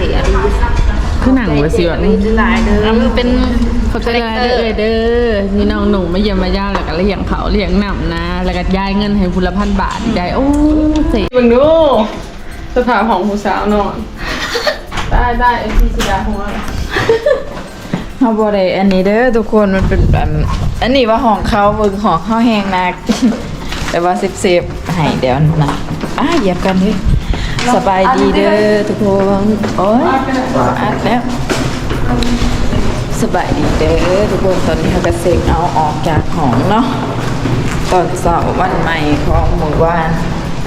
เจ๋อะคือหนังวะสิวะนี่หลายเด้อมันเป็นเขาจะได้เด้อเด้อ นี่น้องหนูมาเยี่ยมมาย่าแล้วก็เลี้ยงเขาเลี้ยงหนำนะ แล้วก็ย้ายเงินให้พุละพันบาทยายโอ้เจ๋มึงดูสภาพของผู้สาวนอน ได้ได้ไอพี่สิดาของเราเฮาบ่ได้อันนี้เด้อทุกคนมันเป็นแบบอันนี้ว่าของเขาเบิ่งของเขาแห้งนัก แต่ว่าเซฟๆให้เดี๋ยวนะอะเหยียบกันเฮ้ย สบายดีเด้อทุกคนโอ้ยอัดแล้วสบายดีเด้อทุกคนตอนนี้เขาก็เสกเอาออกจากของเนาะตอนเสาร์วันใหม่ของหมู่บ้าน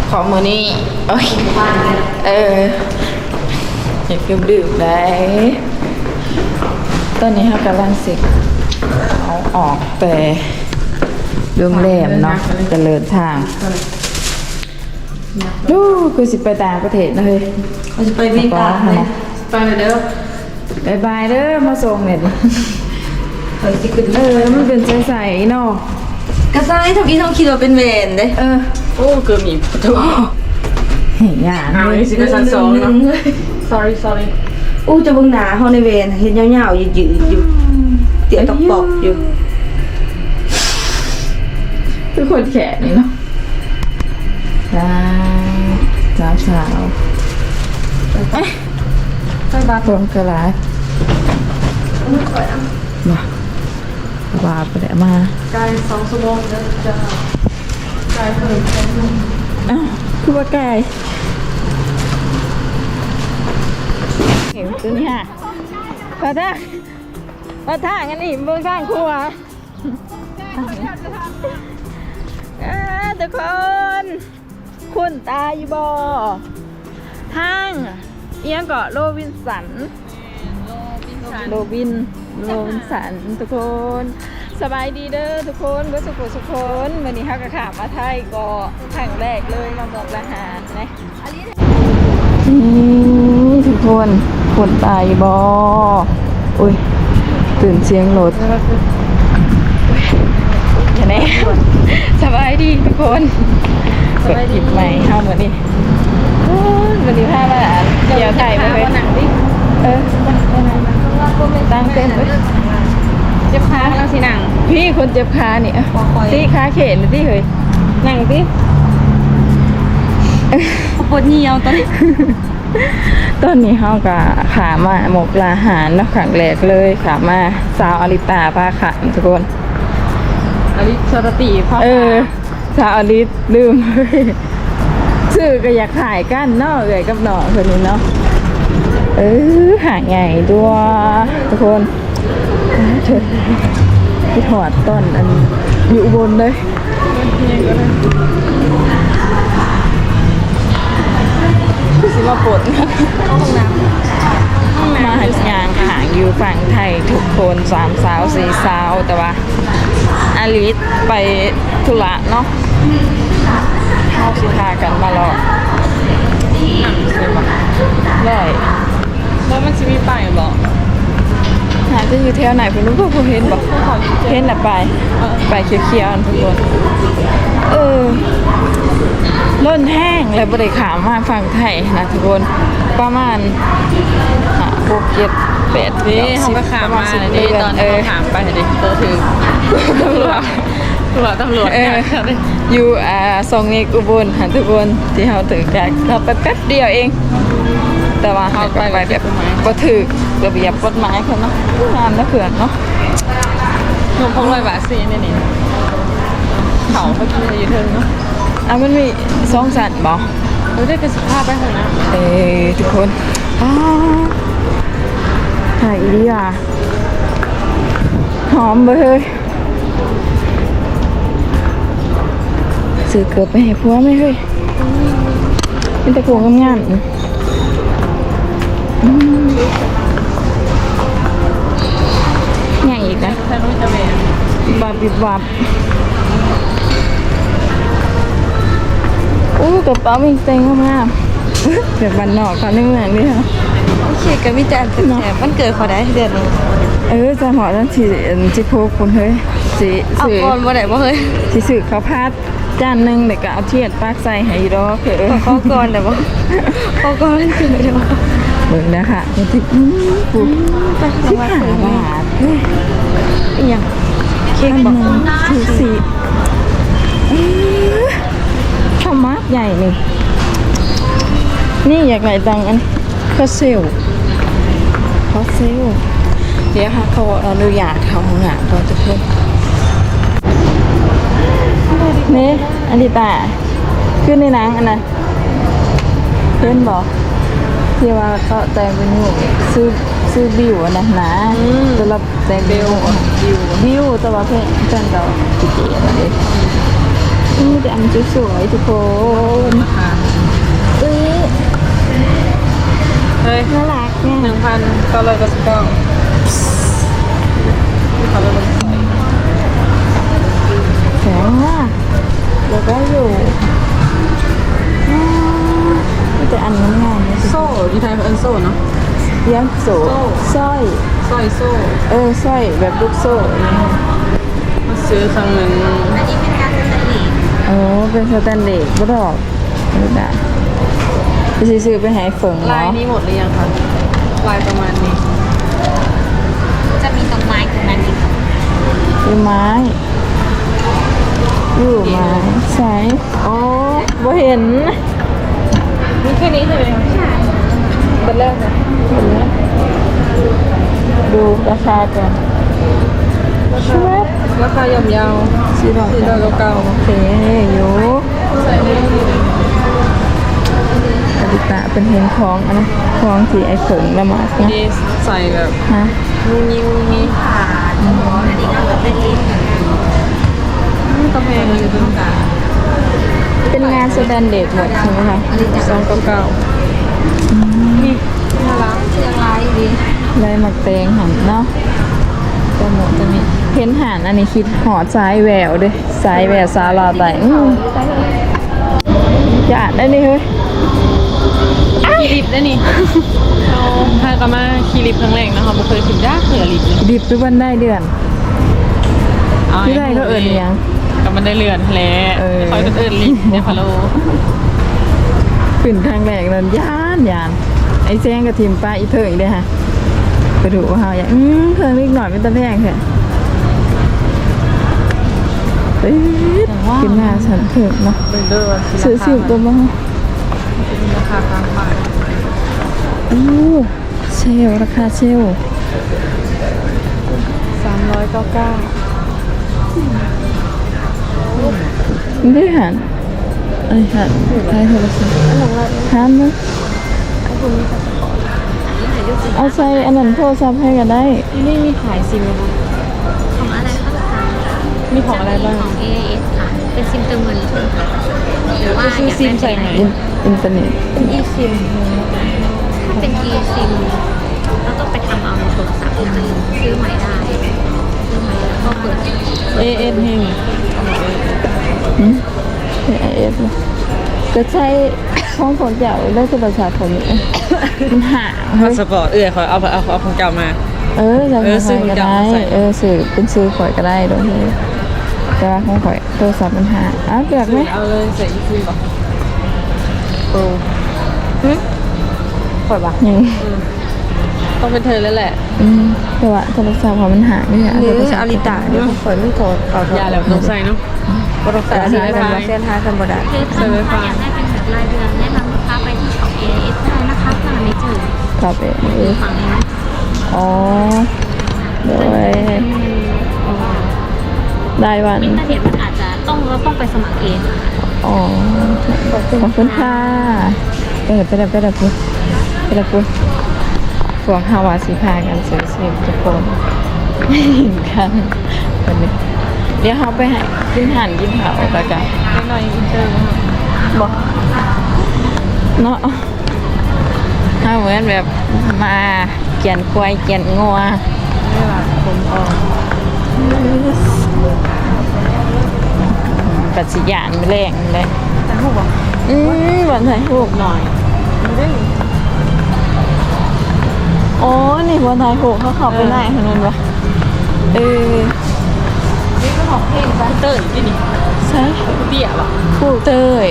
ของมือนี้โอ้ยเอออย่าเก็บดื่มได้ตอนนี้เรากำลังสิเอาออกแต่โรงแรมเนาะเจริญทาง ดูกูสิไปต่างประเทศนะเฮ้ยเราจะไปเวียงกันเลยไปเลยเด้อบายบายเด้อมาส่งเนี่ยเฮ้ยที่ขึ้นเออมันเป็นใสๆเนาะกระซ้ายทุกทีต้องคิดว่าเป็นเวรเด้เออโอ้เกือบหนีประตูเห็นอย่างเอาไอ้สิไปชั้นสองเนาะ sorry sorry อู้จะเบิ่งหนาเฮาในเวรเห็นยาวๆยืดๆอยู่เตี๋ยวตอกปอกอยู่คือคนแขกนี่เนาะจ้า สาวสาวๆเอ๊ะไปบาทงกระไรมาบาไปแล้วมาไกลสองชั่วโมงแล้วจะไกลเพิ่มอ้าวคือว่าไก่เห็นตัวนี้ฮะพอท่าพอท่างั้นนี่เบื้องข้างครัวอ่าทุกคน คุณตาอยู่บ่ห้างเอียงเกาะโรบินสันโรบิน โรบินสันทุกคน สบายดีเด้อทุกคนเพื่อสุขสุขคนวันนี้ฮักกะขามาไทยก็ครั้งแรกเลยมาบอกละหารนะนี่ทุกคนคนตายบออุ้ยตื่นเสียงรถอย่าแน่ สบายดีทุกคนกดหยิบใหม่เข้าเหมือนนี่โอ้ยวันนี้พามาเดี๋ยวถ่ายมาเลยหนังดิเออตั้งเต้นไว้เจ็บขาแล้วสิหนัง พี่คนเจ็บขาเนี่ยตีขาเขนตีเฮ้ยนั่งตีปวดเหี่ยวตอนนี้ต้นนี้เฮาก็ขามาหมกลาหารเนาะขังแรกเลยขามาสาวอลิตาพาขันทุกคนอลิ สรติพ่อเออสาวอลิตลืมซื้อก็อยากขายกันเนาะเอ่ยกับหน่อคนนี้เนาะเออหาใหญ่ด้วยทุกคนเธอที่ถอดต้นอันอยู่อุบนเลยสิมาปวดห้องน้ำมาหันยางหางอยู่ฝั่งไทยทุกคนสามสาวสี่สาวแต่ว่า อาลิสไปธุระเนาะเข้าสิพากันมาหรอร้อยแล้วมันจะมีป้ายบอกหาจะอยู่แถวไหนผมรู้ว่าผมเห็นบอกเห็นน่ะไปไปเขียวๆอันทุกคนเออล้นแห้งเลยบริขามมาฝั่งไทยนะทุกคนประมาณห้าหกเจ็ด แปดนี่ก้เขาสิบไปขามมาประณเลยสินี่บตอนเอที่อเขาขามไปดิตัวถือตำรวจตำรวจตำรวจเอออยู่อ่าทรงนี้อุบลค่ะทุกคนที่เขาถึงจากเราไปแป๊บเดียวเอง แต่ว่าเขาไปแบบก็ถือระเบียบกฎหมายเขาเนาะงานนะเผื่อนเนาะนมพงลอยบาทซีนี่นี่เขาเมื่อกี้อยู่เทิงเนาะอะมันมีสองสันบอเราได้เป็นสภาพไปเถอะนะเอ้ยทุกคนอ้า ถ่ายอีดีอะหอมเบยซื้อเกือบไปให้ผัวไหมเฮ้ยเป็นตะโกงงามๆใหญ่อีกนะถ้าบับบิบบับอู้กระเป๋ามีเต็งมากๆแบบบันนอกเขาในเหมืองนี่ค่ะ โอเคก็มีแต่อันเป็นแถมมันเกิดเขาได้เดือนนี้เออจะหอนั่นสิอันสิโพกคนเฮ้ยสิเอาสื่อก่อนบ่ได้บ่เฮ้ยสิสื่อข้าวผัดจานหนึงเด็กก็เอาเทียนปากใส่ให้ดอกเถอะขอก่อนได้บ่ขอก่อนมันเกิดได้บ่เบิ่งนะค่ะมันสิอืมปุ๊บสิบห้าบาทเฮ้ยอหยังเค้กบอกสูสีเอ๊ะธรรมะใหญ่นี่นี่อยากไหนตังค์อัน คอเซลคอเซลเดี๋ยวค่ะเขาอนุญาตเขาห้องน้ำก่อนทุกคนนี่อันนี้ตาขึ้นในหนังอันนั้นเพื่อนบอกที่ว่าเขาแต่งเป็นหนูซื้อซื้อบิวอันนะนะสำหรับแต่งบิวบิวบิวแต่ว่าเพื่อนเพื่อนเราจีเก๋อะไรเองนี่แต่อันสวยๆทุกคน เฮ้ยน่ารักเนี่ยหนึ่งพันเก้าร้อยเก้าสิบเก้าเขาเลยมันใส่แข็งอะแล้วก็อยู่อ่ามีแต่อันงามๆเนี่ยโซ่ที่ไทยเป็นโซ่เนาะเลี้ยงโซ่โซ่สร้อยสร้อยโซ่ เออสร้อยแบบลูกโซ่อย่างเงี้ยมาซื้อครั้งหนึ่งโอ้เป็นสแตนเลสบ่ดอกนี่นะไป ซื้อไปให้เฟิงลายเนาะนี้หมดหรือยังคะลายประมาณนี้ จะมีตรงไม้ตรงนั้นอีกอยู่ไม้อยู่ไม้ใช่โอ้บ่เห็นมีแค่นี้ใช่ไหมคะเป็นแรกนะเห็นแล้วดูราคาก่อนใช่ไหมราคาย่อมเยาวสี่ร้อยสี่ร้อยเก้าโอเคอยู่ อดิตะเป็นเห็นของอันนะของสีไอเผิงละหมาดนะที่ใส่แบบฮะนูนิ้วนี่กำแพงอยู่ตรงกลางเป็นงานแสดงเด็กหมดใช่ไหมคะสองเก้าเก้านี่น่ารักเชียงรายดีลายหมักเตงหันเนาะจะหมดจะมีเห็นหันอันนี้คิดหอดซ้ายแหววด้วยซ้ายแหววซาลาไตอื้อจะอ่านได้นี่เฮ้ย คีริปได้นี่เราพากันมาคีริปครั้งแรกนะคะบ่เคยขึ้นยากเหนือลิปเลยดิบไปวันได้เดือน ที่ได้ก็เอิญยังก็มันได้เรือนแหล้วเออ คอยเป็นเอิญลิปเนี่ยพะโลขึ้นทางแรกนั้นย่านยานไอ้แซงกับทีมป้าอีเถิงเด้อฮะไปดูว่าเฮาอยากอืมเพิ่งนิดหน่อยเป็นตะแพงเถอะปี๊ดขึ้นมาฉันเถิงเนาะเป็นเด้อซื้อสิบตัวมั้ง ราคาทางไปอู้เชลราคาเชลสามร้อยเก้าเก้าไม่ได้หันไอ้ยหันใช้โทรศัพท์หันนะเอาใส่อันนั้นโทรศัพท์ให้กันได้นี่มีขายซิมไหมคะ มีของอะไรบ้าง ของ AIS ค่ะ เป็นซิมเติมเงินหรือว่าซื้อซิมใส่ไหนอินอินเทอร์เน็ตเป็นอีซิมถ้าเป็น e ซิมเราต้องไปทำเอาในโทรศัพท์นะซื้อใหม่ได้ซื้อใหม่แล้วก็เปิดเอเอ็นเฮงอืมไอเอฟก็ใช้ห้องของเจ้าได้โทรศัพท์ผมเอ้ยมันห่างพาเฮ้ยสปอร์ตเอ้ยขอเอาเอาเอาของเก่ามา เออจะเออซื้อก็ของเก่าได้มาใส่เออซื้อเป็นซื้อข่อยก็ได้โดยที่ แต่ว่าของข่อยโทรศัพท์มันห่างอ้าวเลือกไหมเอาเลยใส่อีซิมก่อนโปรข่อยปะยังต้องเป็นเธอแล้วแหละ อืมแต่ว่าโทรศัพท์ของมันห่างนี่ค่ะหรือโทศัพท์อาริตาเดี๋ยวผมเปิดมันโทรเอายาแล้วต้องใส่เนาะบ่ต้องใส่อันนี้เป็นว่าเส้นทางธรรมดาคือถ้าลูกค้าอยากได้เป็นแบบรายเดือนแนะนำลูกค้าไปที่ช็อป AIS ได้นะคะถ้าไม่เจอกับเอคือฟฝั่งนี้นะอ๋อโดยได้วันอินเทอร์เน็ตมันอาจจะต้องเราต้องไปสมัครเอง อ๋อ ขอบคุณค่ะเออไปแล้วไปแล้วปุ๊บไปแล้วปุ๊บพวกฮาวาสิพากันซื้อเสียทุกคนไม่เห็นกันวันนี้เดี๋ยวเขาไปให้กินหันกินเขาแล้วกันหน่อยอินเตอร์มั้งบอกเนาะถ้าเหมือนแบบมาเกียนควายเกียนงัวไม่หลับผมออก ปัจจิยานไม่แรงเลยแต่หูบอกอืมวันถ่ายรูปหน่อยไม่ได้โอ้นี่วันถ่ายรูปเขาเขับไปไหนขนาดนั้นวะเออนี่ก็ของเพลงบ้านเตอร์ที่นี่ใช่เตี้ยป่ะผู้เตย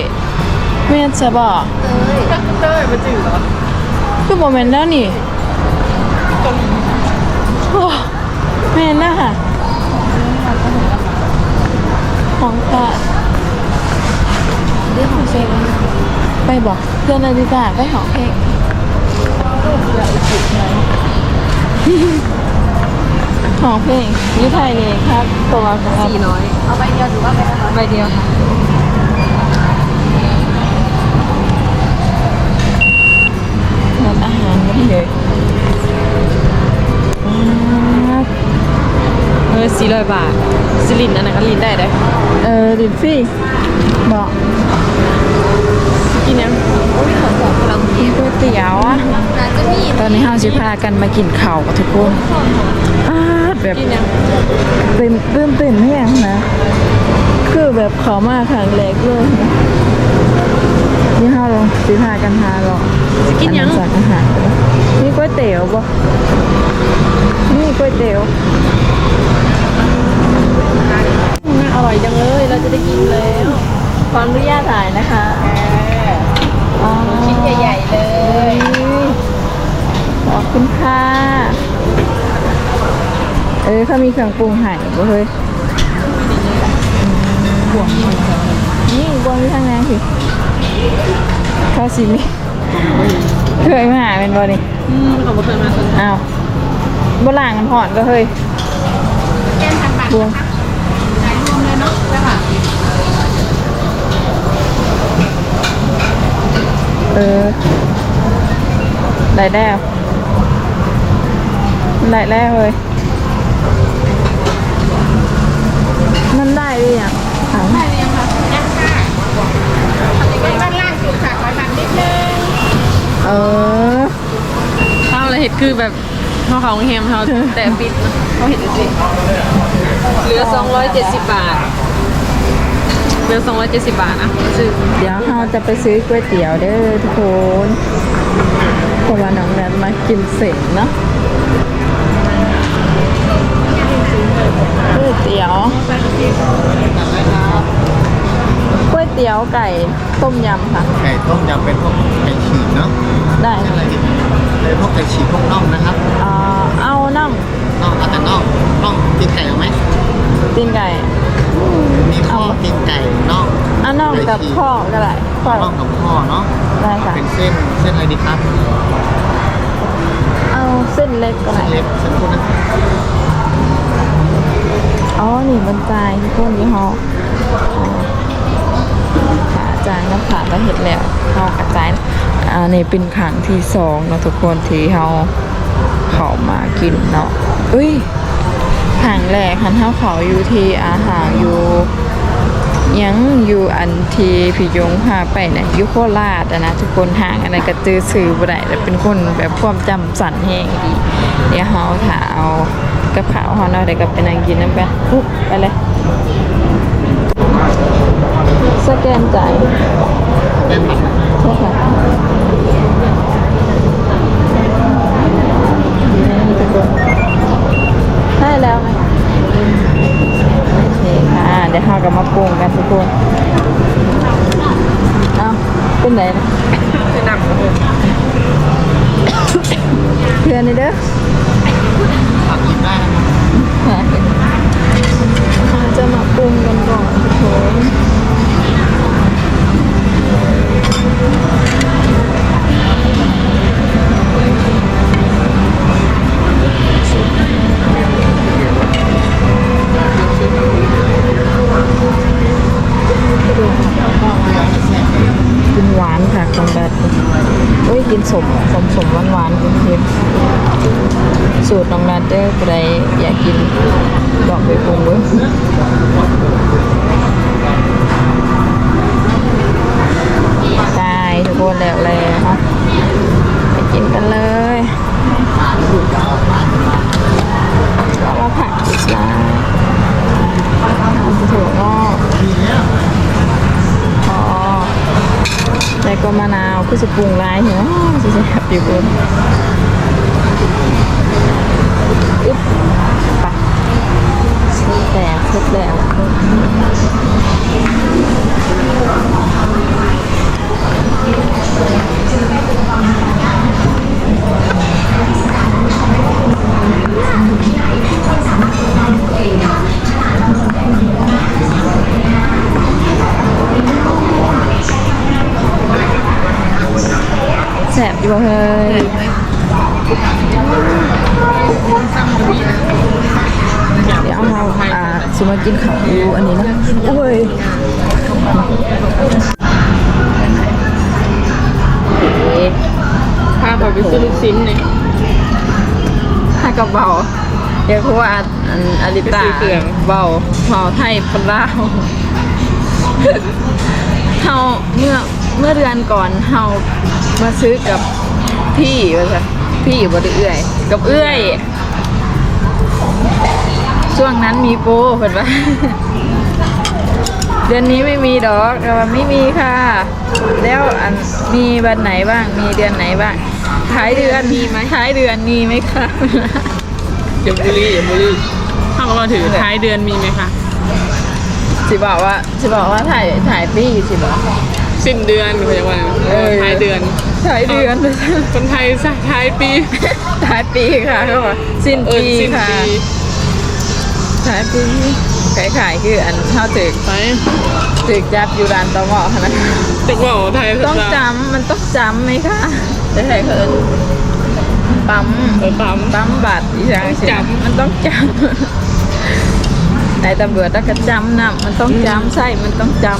เมียนจะบอกเตอร์มันจืดเหรอคือโมเมนต์แล้วนี่โอ้แม่นนะค่ะ ของตาเรื่องของเซนไปบอกเพื่อนนาฬิกาไปหอเพลงหอเพลงอยี่ไทยนี่ครับ ตัวครับสี่ร้อยเอาใบเดียวหรือว่าใบเดียวค่ะร้านอาหารก็เย อะเออสี่ร้อยบาทสิลินอันนั้นก็ลินได้ได้เออดิฟฟี่บอกกินยังกินก๋วยเตี๋ยวอะตอนนี้เราจะพากันมากินข้าวกับทุกคนอ้าดแบบกินยังเต็มเต้นเต้นแห้งนะ คือแบบเขามาครั้งแรกเลยนะนี่ห้าลองสิพากันหาลอ งกินยังสั่งอาหารนี่ก๋วยเตี๋ยวบ่นี่ก๋วยเตี๋ยวน่าอร่อยจังเลย เราจะได้กินแล้วขออนุญาตถ่ายนะคะชิ้นใหญ่ๆเลย ขอบคุณค่ะ เออเขามีเครื่องปรุงให้บ่เฮ้ยบวงนี่บวงอยู่ทางนั้นสิเข้าสิมี เคยมาหาเป็นบ่นี่อืมขอบคุณมากเลยอ้าวโบราณกันหอนก็เฮ้ยบวงเออ ได้แล้วได้แล้วเลยมันได้หรือยังได้หรือยังคะยังค่ะด้านล่างจุดสักไว้มันนิดนึง เออข้าวอะไรเห็ดคือแบบข้าวเขาแฮมเขาแต่ปิดนะเขาเห็ดสิเหลือ 270 บาท เหลือ 270 บาทนะซื้อเดี๋ยวเราจะไปซื้อก๋วยเตี๋ยวเด้อทุกคนเพราะว่าน้องแนทมากินเสร็จเนาะก๋วยเตี๋ยวก๋วยเตี๋ยวไก่ต้มยำค่ะ ไก่ต้มยำเป็นพวกไก่ฉีก เนาะได้อะไรอีกเป็นพวกไก่ฉีกพวกน่องนะครับอ่าเอาน่องน่องเอาแต่น่องน่องตีนไก่เอาไหมตีนไก่มีข้อตีนไก่น่องเอาน่องกับข้อก็ได้ข้อน่องกับข้อเนาะได้ค่ะเป็นเส้นเส้นอะไรดีครับเอาเส้นเล็กก็เส้ได้นเล็กเส้นพวกนั้นอ๋อนี่มันจายทุกคนยี่ห้ออ๋อขาจางน้ำขาแล้วเห็ดแล้วเขากระจาย อ่านี่เป็นขังที่สองเนาะทุกคนที่เขาเขามากินเนาะอุ้ยขังแรกคันเท้าเขาอยู่ที่อาหารอยู่ยังอยู่อันทีพี่ยงพาไปเนี่ยอยุโคราชอะนะทุกคนห่างอันนั้นก็จือสื่อบ่ได้แต่เป็นคนแบบความจำสั่นแห้งดีเดี๋ยวเขาถาเอากระเพราเขาหน่อยเดี๋ยวก็ไปนั่งกินน้ำกันอุ๊บไปเลยสแกนจ่ายใช่ค่ะ คือสปรุงลายเหรอจะแซ่บอยู่เบน สมากินข้าวอยู่อันนี้นะโอ้ยพาเขาไปซื้อลูกชิ้นเนี่ยถ้ากระเบาเดี๋ยวเพราะว่าอันอลิตาเครื่องเบาเบาไทยปลาวเฮาเมื่อเมื่อเดือนก่อนเฮามาซื้อกับพี่ว่าซะพี่บ่ได้เอื้อย กับเอื้อย ช่วงนั้นมีโปรเพิ่นว่าเดือนนี้ไม่มีดอกแต่ว่าไม่มีค่ะ แล้วอันมีวันไหนบ้าง มีเดือนไหนบ้าง ท้ายเดือนมีไหมท้ายเดือนมีไหมคะอย่าบุรีอย่าบุรีถ้าเราถือท้ายเดือนมีไหมคะสิบอกว่าสิบอกว่าถ่ายถ่ายปีสิบอกสิ้นเดือนเขาจะว่าเออท้ายเดือนถ่ายเดือน คนไทยสักท้ายปีถ่ายปีค่ะเขาบอกสิ้นเออปีสิ้นค่ะ ปีถ่ายปีขายขายคืออันเท่าถึกไปถึกจับอยู่ร้านตอหมอค่ะนะตึกว่าไทยต้องจำมันต้องจำไหมคะจะถ่ายเคินปั๊มเออปั๊มปั๊มบัตรอีกอย่างสิจำมันต้องจำในตำรวจต้องกระจำนะมันต้องจำใช่มันต้องจำ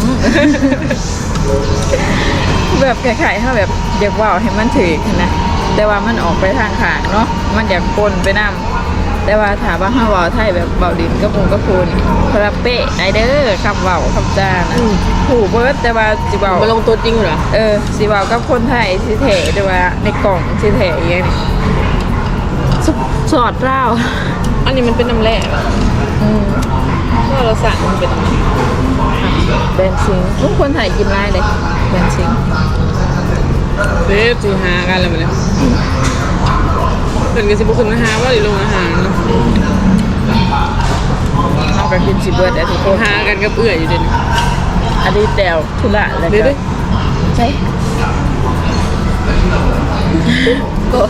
แบบคล้ายๆถ้าแบบอยากเว่าให้มันถือนะแต่ว่ามันออกไปทางขางเนาะมันอยากปนไปนำ แต่ว่าถามว่าห้าเว้าไทยแบบเบาดินก็ปูก็พูนพระเป๊ะไอเด้อคำเว้าคำจานะผูเบิร์ดแต่ว่าสิเว้ามาลงตัวจริงเหรอเออสิเว้ากับคนไทยสิเถแต่ว่าในกล่องสิเถอย่างนี้สสอดเล่าอันนี้มันเป็นน้ำแร่เหรออืมเพราะเราสั่งมันเป็นแบนซิงทุกคนไทยกินได้เลยแบนซิงเด็ดจีหากันอะไรมาเนี่ย เพิ่นก็สิบุขึ้นมาหาว่าหรือลงอาหารเนาะเอาไปกินสิเบิร์ดแต่ทุกคนหากันกับเอื่อยอยู่เด่นอันนี้แตวทุละแล้วเดี๋ยวก็ดิใช่ก็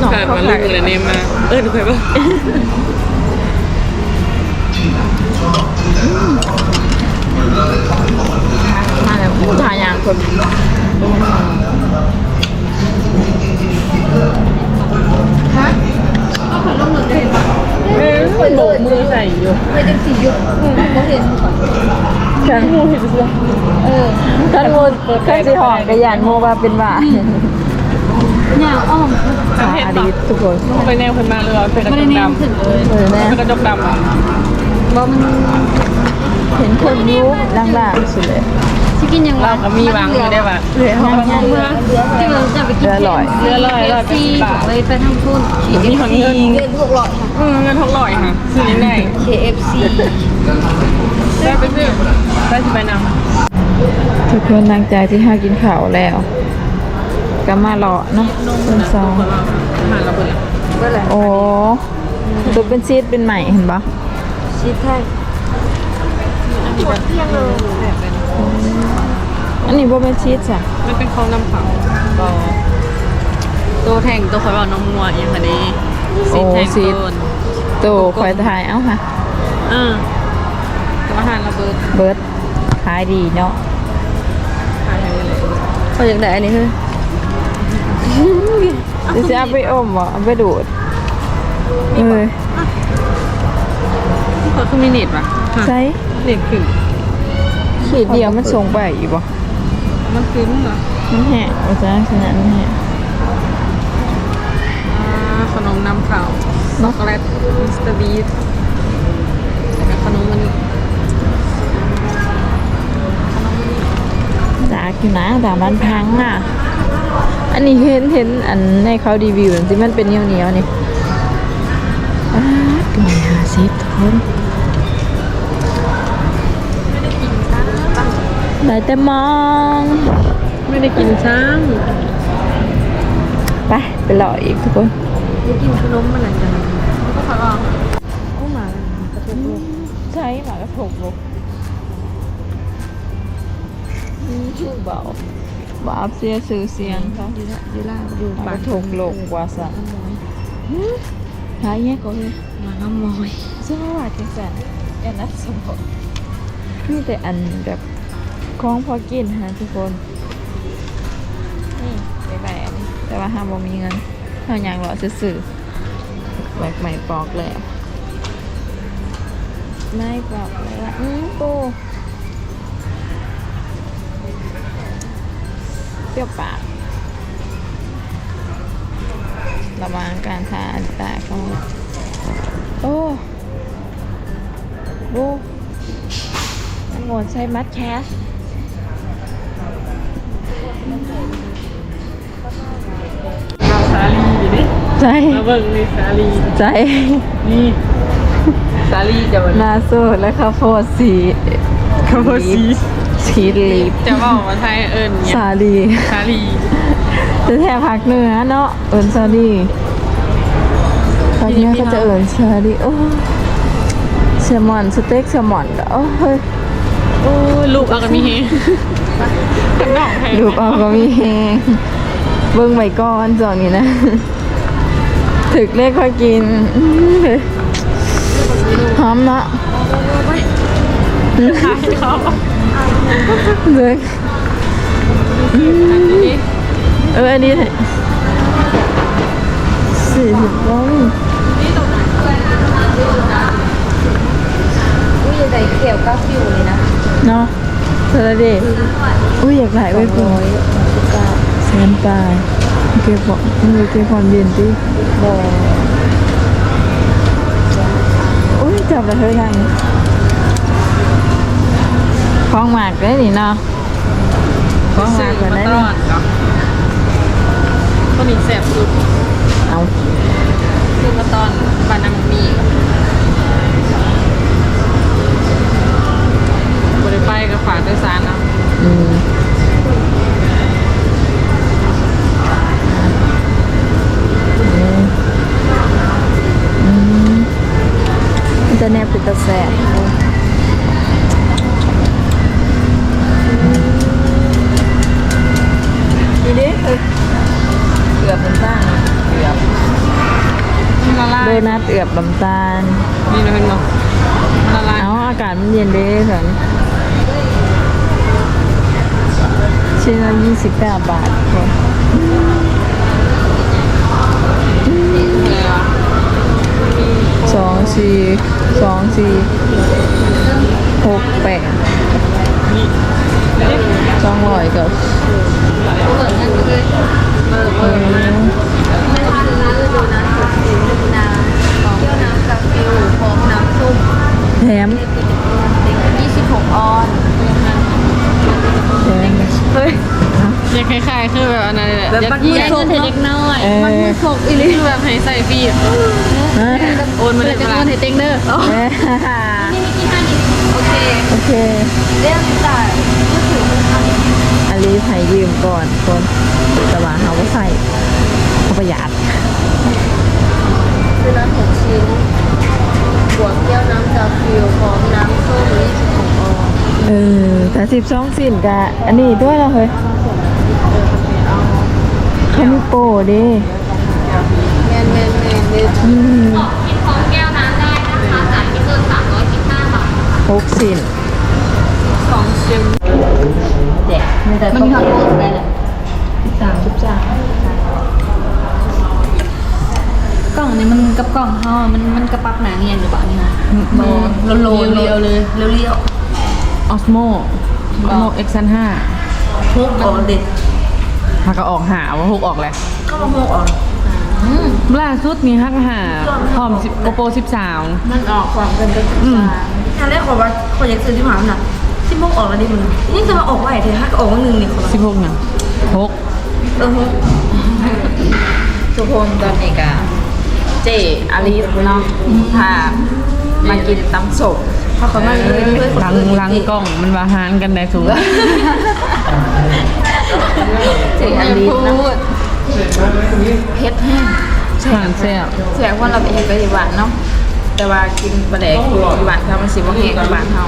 หนองผ่านเขามาขาลุยงเลยเนมมา เออดูเคยปะมาแล้วถ่ายอย่างคน ฮะก็ขัอร่วมมือได้ปะเอ้ยโบกมือใส่อยู่ไปจังสี่ยุคอืมโมเห็สุดก่อนฉัมเห็นเสื้อเออขันมูขันสีหอมกระยานโมว่าเป็นว่าเนี่ยอ้อมขาดีทุกคนไปแนวขึ้นมาเลยเป็นกระจกดำเออแม่เป็นกระจกดำอะบอมเห็นคนรู้ล่างๆสุดเลย ที่กินยังเราก็มีหวังอยู่ได้ป่ะเหลือห้องยังเมื่อที่เราจะไปกินเรือลอยเรือลอยลอยเป็นซีสิบบาทเลยไปทำทุนมีคนเงินเงินหกร้อยเออเงินหกร้อยค่ะซื้อยังไง KFC ได้ไปซื้อได้สิไปนำทุกคนหลังจากที่ห้ากินข้าวแล้ว ก็มาเลาะเนาะเป็นซองอาหารเราเปิดแล้วโอ้ตัวเป็นซีดเป็นใหม่เห็นปะชีสไทย อันนี้บ่เป็นซีดจ้ะมันเป็นของน้ำเผาตัวแทงตัวคอยบอกน้องมัวอย่างคันนี้ซีแทงต้นตัวคอยถ่ายเอ้าค่ะเออตัวอาหารเราเบิดเบิร์ดขายดีเนาะขายอะไรเลยเขาอยากได้อันนี้คือจะจะเอาไปอมบ่เอาไปดูดเออเขาคือมินิทป่ะใช่เน็ตขึ้นขีดเดียวมันส่งไปอีกบ่ มันขึ้นเหรอมันแห้งว่าจ้าขนาดมันแห้งอ่าขนมน้ำเผาช็อกโกแลตมิสเตอร์บีทแล้วก็ขนมมันจากอยู่นะแต่มันพังอะ อันนี้เห็นเห็นอันในเขารีวิวที่มันเป็นเหนียวเหนียวๆนี่อ้าวตัวหาสิบทุกคน ได้แต่มอง ไม่ได้กินซ้ไปไปรออีกทุกคนจะกินขนมมันหลังจากนั้นำก็ขอลองใช่หมากระทงลูกชื่อเบาบาปเสียสื่อเสียงเขาดีละดีละดูหมากปากระทงโลกกว่าสันหายแง่ก็เลยมาน้ำมอยซึ่งว่าจังสันอันนั้นสมบูรณ์มีแต่อันแบบ ของพอกินฮะทุกคน นี่ไปไปแต่ว่าห้ามบ่มีเงินเฮาอยากรอซื่อๆแบกใหม่ปอกแล้วไม่ปอกเลยว่าอืมปูเปรี้ยวปากระวังการทานตาเขาโอ้โอ้มันโงนใช้มัดแคส ใจมาเบิ่งนี่สาลีใจนี่สาลีจะวันนาโซและข้าวโพดสีข้าวโพดสีสีลีฟจะบอกว่าไทยเอิญเนี่ยสาลีสาลีจะแทบพักเหนือเนาะเอิญซาลีพักเหนือก็จะเอิญซาลีโอ้แซลมอนสเต็กแซลมอนโอ้เฮ้ยโอ้ยลูกเอากันมีเฮขนมไทยรูปเอาก็มีแฮงเบิ่งไว้ก่อนจอนี้นะ ถึกเลขค่อยกินอื้อเฮ้ยหอมเนาะขายเขาเลยเอออันนี้สี่สิบร้อยอุ้ยใส่เขียวก้าฟิวเลยนะ เนาะเธอดิอุ้ยอยากถ่ายไว้ก่อนแสนปลาย เก็บบอกมือเก็บความเย็นดิบอกอุ้ยจับแล้วเธอยังคล้องหมากได้นี่เนาะคล้องหมากกันได้ตนี่ลอดเนาะคนนี้แสบสุดเอาคือมาตอนบานามีบริไปกับฝากด้วยซานเนาะอืม มันจะแนบเป็นตะแสบทีนี้เอือบน้ำตาลเอือบละลายโดนัทเอือบน้ำตาลนี่นะเป็นบ่ละลายเอาอากาศมันเย็นเด้สันชิ้นละยี่สิบเก้าบาทคน สองสี่สองสี่หกแปดสองร้อยกับเออแถม26 ออนแถมเฮ้ย อยากคล้ายๆ คือแบบอันนั้นแหละแบบอยากบัตรยี่มือสิบส่งเด็กน้อยเออคือแบบให้ใส่ฟีดฮะโอนมาเลยจะเวลาโอนให้เต็งเด้อเอ้ยโอเคโอเคเรื่องจ่ายอันนี้ให้ยืมก่อนคนแต่ว่าเขาก็ใส่เขาประหยัดคือน้ำหกชิ้นบวกแก้วน้ำกาฟิลพร้อมน้ำส้ม26ออนเออแต่สิบสองสินกะอันนี้ด้วยเหราเฮ้ย เขามีโปรดิแมนแมนแมนเลยอืมคิดพร้อมแก้วน้ำได้นะคะจ่ายที่เกิน315บาทหกสินสองชิมแจกไม่ได้มันมีความโกรธได้เลยสามสิบสามกล่องนี้มันกับกล่องห่อมันมันกระปับหนาเนียนอยู่ปะนี่นะโลโลเรียวเลยเรียวออสโมออสโมเอ็กซ์ซันห้า ฮุกออกเด็ดหากก็ออกหาว่าฮุกออกแหละก็มาฮุกออกล่าสุดมีฮักหาพร้อมสิบโกโปสิบสาวมันออกความกันเป็นสิบสามอันแรกขอว่าขออยากซื้อที่หมามันน่ะที่ฮุกออกแล้วดิมันนี่จะมาออกว่าไหนเธอฮักออกว่าหนึ่งนี่ขอสิบหกเนี่ยหกเออฮุกทุกคนตอนนี้กะเจอาลีฟเนาะถ้ามากินตำศพพอเขามาเลยเพื่อนหลังหลังกล้องมันวาหานกันได้สูง เจอาลีฟเนาะเผ็ดแห้งผ่านแซ่บแสดงว่าเราไปเห็นไปที่บ้านเนาะแต่ว่ากินปลาแดกอยู่ที่บ้านเขามันสิบ่แห้งกว่าบ้านเฮา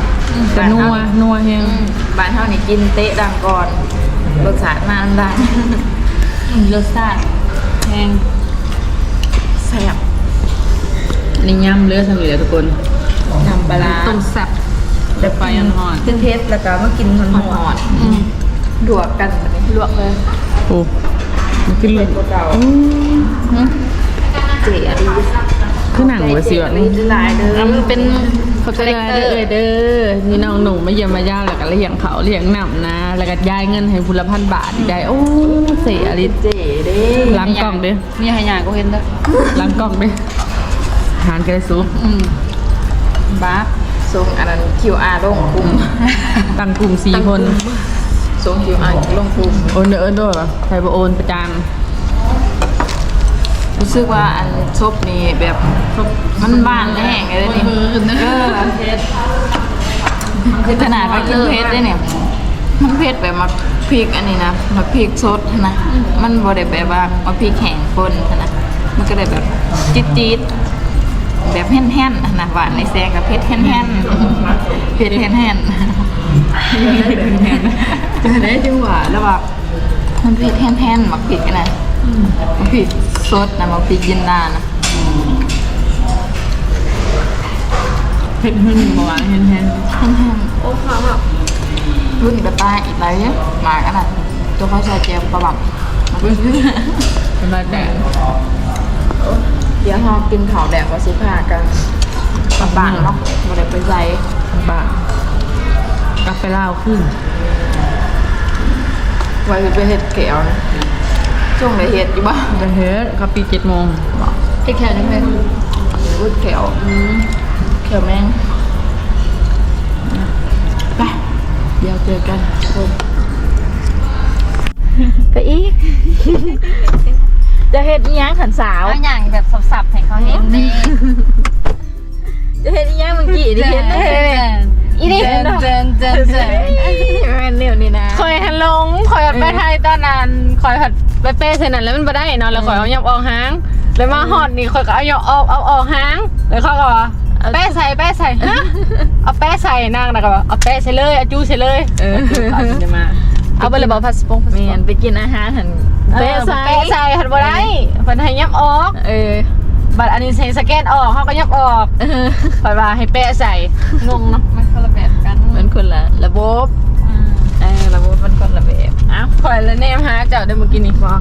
แต่นัวนัวเฮงบ้านเฮานี่กินเตะดังก่อนรสชาติมาอันได้รสชาติแพงแซ่บอันนี้ย่ำเลือดสำเร็จทุกคนน้ำปลาร้าต้มแซ่บแต่ไฟอ่อนเป็นเพชรแล้วก็มากินหอนหอด ๆดวกกันแบบนี้ลวกเลยๆโอ้มันคือลุงเจ๋อดีคือหนังวะสิวะนี่หลายเด้อมันเป็นเขาจะได้เด้อเอ้ยเด้อนี่น้องหนูมาเยี่ยมมาย่าแล้วก็เลี้ยงเขาเลี้ยงหนำนะ แล้วก็ย้ายเงินให้พุละพันบาทยายโอ้เสียลิเจ๋เด้ล้างกล่องเด้อมีให้ยาก็เห็นเด้อล้างกล่องเด้อหานกระซุปบ้าส่งอันนั้น QR ลงกลุ่มตั้งกลุ่มสี่คน ส่ง QR ลงกลุ่มโอนเด้ออด้วยใครบ่โอนประจานรู้สึกว่าอันซบนี่แบบมันบ้านแห้งเลยนี่เออคือขนาดว่ากินเพชรได้เนี่ยมันเพชรแบบมาพริกอันนี้นะมาพริกสดนะมันบ่ได้แบบว่ามาพริกแห้งคนนะมันก็เลยแบบจี๊ดๆแบบแห้นๆนะหวานในแซงกับเพชรแห้นๆเพชรแห้นๆ จะได้จังหวะแล้วแบบมันเพชรแห้นๆมาพริกอันนะมาพริกสดนะมาพริกยินดานะเฮ็ดหึ่งบ่หวานเฮ็ดแฮนโอ้ฟ้าแบบรุ่นกระต่ายอีกไรเนี่ยหมากันอะตัวเขาใช้เจียวประบังเป็นมาแต่เดี๋ยวเรากินข้าวแดกวัสิพากันกลับบ้านเนาะมาได้ไปใส่บ้าน กาแฟลาวขึ้นไว้ไปเฮ็ดแก้วนะช่วงไหนเฮ็ดอยู่บ้างจะเฮ็ดครับปี7โมงเอ็กแคร์ได้ไหมอุดแก้วแก้วแมงไปเดี๋ยวเจอกันคนไปอีก จะเฮ็ดอีหยังขันสาว เอาอย่างแบบสับๆให้เขาเห็นนี่จะเฮ็ดอีหยังเมื่อกี้นี่เฮ็ดได้ อีนี่เจนเจนเจนเจนแม่นเนี่ยนี่นะคอยหันลงคอยไปไทยตอนนั้นคอยผัดไปเป้เซนั้นแล้วมันบ่ได้เนาะแล้วคอยเอายับออกหางแล้วมาฮอดนี่คอยก็เอายับเอาเอาออกหางแล้วเขาก็ว่าแป้ใส่แป้ใส่ฮะเอาแป้ใส่นางนะก็ว่าเอาแป้ใส่เลยเอาจูใส่เลยเออจะมาเอาไปเลยบอกพัสปงพัสแม่ปงนไปกินอาหารหันเป้ใส่เป้ใส่หันบ่ได้เพิ่นให้ยับออกเออบัตรอันนี้ใช้สแกนออกเขาก็ยับออกเออคอยว่าให้แป้ใส่งงเนาะมัน คนละแบบกันมันคนละระบบเออระบบมันคนละแบบอ้าวคอยแล้วแนมหาเจ้าได้เมื่อกี้นี่บ่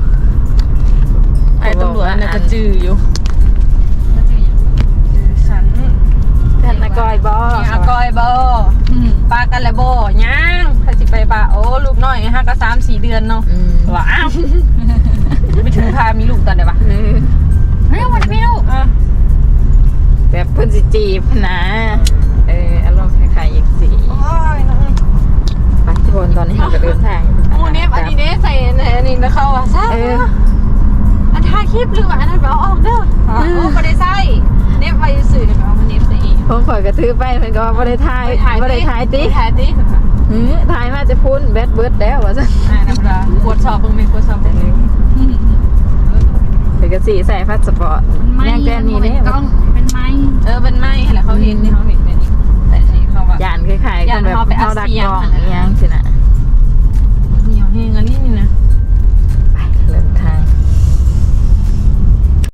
ไอ้ตำรวจอันนั้นก็จื้ออยู่ฉันแผ่นอากอยบอนี่อากอยบ่ปลากันแล้วบ่ย่างถ้าสิไปปลาโอ้ลูกน้อยฮะก็สามสี่เดือนเนาะอืมว่าอ้าวไม่ถึงพามีลูกตอนไหนวะเออเฮ้ยวันพี่ลูกเออแบบเพิ่นสิจีบนะเอออารมณ์ คล้ายๆอีกสีโอ้ยน้องไปทุกคนตอนนี้เราจะเดินทางโอ้เนฟอันนี้เนฟใส่ในอันนี้แล้วเข้าอะใช่เอออันถ่ายคลิปหรือว่าอันนั้นแบบเอาออกเด้อโอ้บ่ได้ใส่เนฟไปสื่อเดี๋ยวเอามาเนฟใส่อีกผมข่อยกระทือไปเพิ่นก็ว่าบ่ได้ถ่ายบ่ได้ถ่ายติถ่ายติหือถ่ายมาจะพุ่นแบดเบิดแล้วว่าซั่นอ่านะครัปวดสอบเบิ่งแม่ปวดสอบเบิ่งเดี๋ยวก็สิใส่พาสปอร์ตยังแต่นี่เด้ต้องเป็นไม้เออเป็นไม้แหละเขาเห็นนี่เขาเห็น ย่านคล้ายๆย่านแบบเขาไปอัเฮาดดักเสียกงล้องอันนั้นอีหยังสินะเหนียวเฮงอันนี้